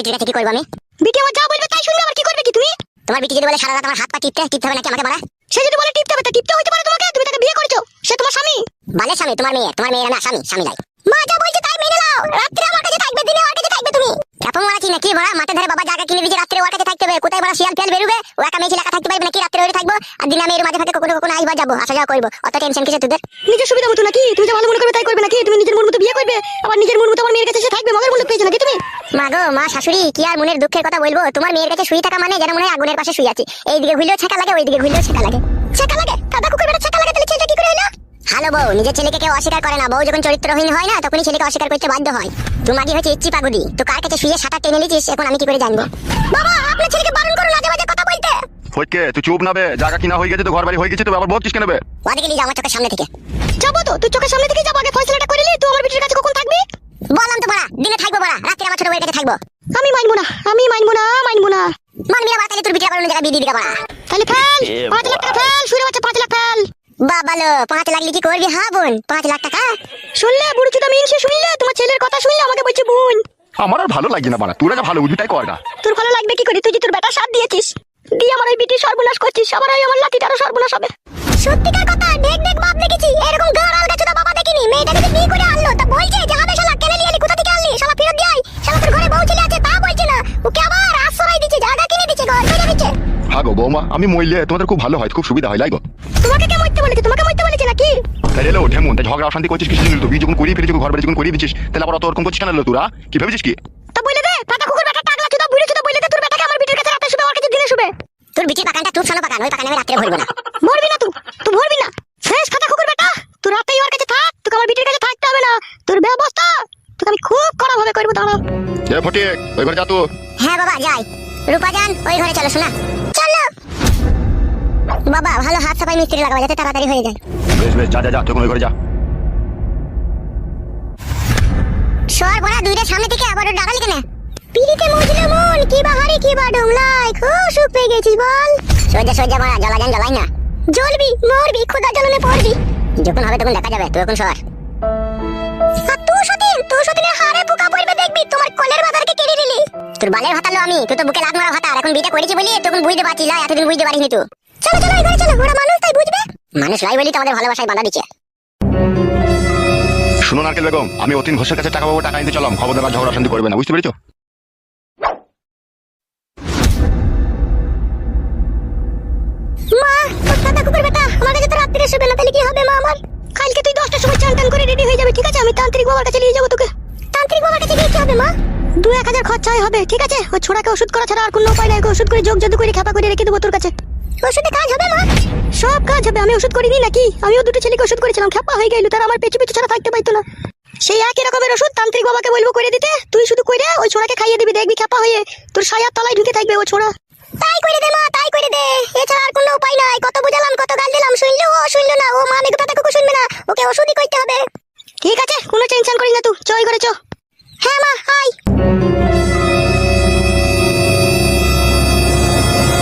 বিটির কাছে কি করব আমি? বিটি আমার যা বলবে তাই শুনবে আবার কি করবে কি তুমি? তোমার বিটি যদি বলে সারা রাত আমার হাত পা টিপতে টিপতে হবে নাকি আমাকে বাড়া সে যদি বলে টিপতে হবে তা টিপতে হইতে পারে তোমাকে তুমি তাকে বিয়ে করেছ সে তোমার স্বামী। বালের স্বামী তোমার মেয়ে তোমার মেয়ের না স্বামী স্বামী লাই মা যা বলছে তাই মেনে নাও রাত্রে আমার কাছে থাকবে দিনে ওর কাছে থাকবে তুমি। কাপড় মারাচ্ছি নাকি বড়া মাঠে ধারে বাবা জায়গা কিনে দিয়েছে রাত্রে ওর কাছে থাকতে হবে। কোথায় বড় শিয়াল ফেল বেরোবে? ও একা মেয়ে একা থাকতে পারবে নাকি? রাত্রে ওরে থাকব? আর দিনে আমি এর মাঝে ফাঁকে কখনো কখনো আইবার যাব আসা যাওয়া করব। অত টেনশন কিসে তোদের? নিজের সুবিধা মতো নাকি? তুমি যা ভালো মনে করবে তাই করবে নাকি? তুমি নিজের মন মতো বিয়ে করবে? আবার নিজের মন মতো আমার মেয়ের কাছে সে থাকবে? মগের মূল্য পেয়েছে নাকি তুমি? মা গো মা শাশুড়ি কি আর মনের দুঃখের কথা বলব? তোমার মেয়ের কাছে শুয়ে থাকা মানে যেন মনে হয় আগুনের পাশে শুয়ে আছি। এইদিকে ঘুরলেও ছেঁকা লাগে ওইদিকে ঘুরলেও ছেঁকা লাগে। ছেঁকা লাগে? কাদা কুকুর বেটা ছেঁকা লাগে? তাহলে ছেলেটা কি করে হলো? হ্যালো বউ নিজের ছেলেকে কেউ অস্বীকার করে না। বউ যখন চরিত্রহীন হয় না তখনই ছেলেকে অস্বীকার করতে বাধ্য হয়। তোমার কি হচ্ছে ইচ্ছি পাগুদি তো কার কাছে শুয়ে সাঁতার টেনে নিয়েছিস? এখন আমি কি করে জানব? বাবা আপনার ছেলেকে বারণ করুন আজে বাজে কথা বলতে। ফটকে তুই চুপ নাবে জায়গা কিনা হয়ে গেছে তো ঘর বাড়ি হয়ে গেছে তো আবার বলছিস কেন বে? ওদিকে নিয়ে যাও আমার চোখের সামনে থেকে। যাব তো? তুই চোখের সামনে থেকে যাব? আগে ফয়সালাটা করে নিলি তুই আমার বিটির কাছে বললাম তো বড়া দিনে থাকব বড়া রাত্রে আমার ছোট বউয়ের কাছে থাকব। আমি মানবো না আমি মানবো না মানবো না। মানবি না বাড়া তাহলে তোর বিটিরা কোনো জায়গায় বিয়ে দিয়ে দিবা বড়া। তাহলে ফেল পাঁচ লাখ টাকা ফেল শুনে বাচ্চা পাঁচ লাখ ফেল। বাবালো পাঁচ লাগলে কি করবি হ্যাঁ বোন পাঁচ লাখ টাকা? শুনলে বুড়ি চুদা মিনসে শুনলে তোমার ছেলের কথা শুনলে আমাকে বলছে বোন। আমার আর ভালো লাগছে না বানা তোরা যা ভালো বুঝবি তাই কর না তোর ভালো লাগবে কি করে? তুই যে তোর বেটা সাথ দিয়েছিস দিয়ে আমার ওই বিটির সর্বনাশ করছিস আবার ওই আমার লাঠিটারও সর্বনাশ হবে। সত্যিকার কথা দেখ দেখ বাপ দেখেছি এরকম গাড় আলগা চোদা বাবা দেখিনি মেয়েটাকে বিয়ে করে আনলো তা বলছে যে হ্যাঁ গো বৌমা আমি মরলে তোমাদের খুব ভালো হয় খুব সুবিধা হয় লাইগো তোমাকে কে মরতে বলেছে? তোমাকে মরতে বলেছে নাকি? তাই এলো ওঠে মন তাই ঝগড়া অশান্তি করছিস কিছু তো বিয়ে যখন করিয়ে ফেলেছিস ঘর বাড়ি যখন করিয়ে দিচ্ছিস তাহলে আবার অত ওরকম করছিস কেন তোরা? কি ভেবেছিস কি? তা বলে দে পাতা কুকুর বেটা টাকলা চুদা বুড়ি চুদা বলে দে তোর বেটাকে আমার বিটির কাছে রাতে শুবে ওর কাছে দিনে শুবে। তোর বিটির পাকানটা তুই শোনো পাকান ওই পাকানে আমি রাত্রে ভরবো না। মরবি না তুই তুই মরবি না। ফ্রেশ খাতা কুকুর বেটা তুই রাতেই ওর কাছে থাক তোকে আমার বিটির কাছে থাকতে হবে না। তোর ব্যবস্থা তোকে আমি খুব কড়া ভাবে করব দাঁড়া। এ ফটে ওই ঘরে যা তো। হ্যাঁ বাবা যাই। রূপা যান ওই ঘরে চলো শোনা। চলো। বাবা ভালো হাত সাফাই মিস্ত্রি লাগাবা যাতে তাড়াতাড়ি হয়ে যায়। বেশ বেশ যা যা যা ওই ঘরে যা। সর বড়া দুইটা সামনে থেকে আবার ডাকালি কেন? পিড়িতে মজলে মন কি বাহারি কি বা ডুমলাই খুব সুখ পেয়ে গেছিস বল। সোজা সোজা মারা জ্বালা যান জ্বালাই না। জ্বলবি মরবি খোদা জ্বলনে পড়বি। যখন হবে তখন দেখা যাবে তুই এখন সর আর তুই তোর বালের ভাতালো আমি তুই তো বুকে লাত মারা ভাতার এখন বিটা করেছি বলি তখন বুঝতে পারছিস না এতদিন বুঝতে পারিনি তুই চলো চলো এই ঘরে চলো ওরা মানুষ তাই বুঝবে? মানুষ লাই বলি তো আমাদের ভালোবাসায় বাধা দিচ্ছে। শুনো নারকেল বেগম আমি অতীন ঘোষের কাছে টাকা পাবো টাকা নিতে চলাম খবরদার আর ঝগড়া অশান্তি করবে না বুঝতে পেরেছ? মা দাদা কুকুর বেটা আমার কাছে তো রাত্রিরে শুবে না তাহলে কি হবে মা আমার? কালকে তুই দশটার সময় চান টান করে রেডি হয়ে যাবে ঠিক আছে? আমি তান্ত্রিক বাবার কাছে নিয়ে যাব তোকে। তান্ত্রিক বাবার কাছে গিয়ে কি হবে মা? দু এক হাজার খরচাই হবে ঠিক আছে? ওই ছোড়াকে ওষুধ করা ছাড়া আর কোনো উপায় নাই। ওষুধ করে যোগ জাদু করে খাপা করে রেখে দেবো তোর কাছে। ওষুধে কাজ হবে মা? সব কাজ হবে আমি ওষুধ করিনি নাকি? আমিও দুটো ছেলেকে ওষুধ করেছিলাম খাপা হয়ে গেল তার আমার পেছু পেছু ছাড়া থাকতে পারতো না। সেই একই রকমের ওষুধ তান্ত্রিক বাবাকে বলব করে দিতে তুই শুধু করে ওই ছোড়াকে খাইয়ে দিবি দেখবি খাপা হয়ে তোর সায়ার তলায় ঢুকে থাকবে ও ছোড়া। তাই করে দে মা তাই করে দে। এছাড়া আর কোনো উপায় নাই কত বুঝালাম কত গাল দিলাম শুনলো ও শুনলো না ও মা দাদা কুকুর শুনবে না ওকে ওষুধই করতে হবে। ঠিক আছে কোনো টেনশন করিস না তুই চই করে চ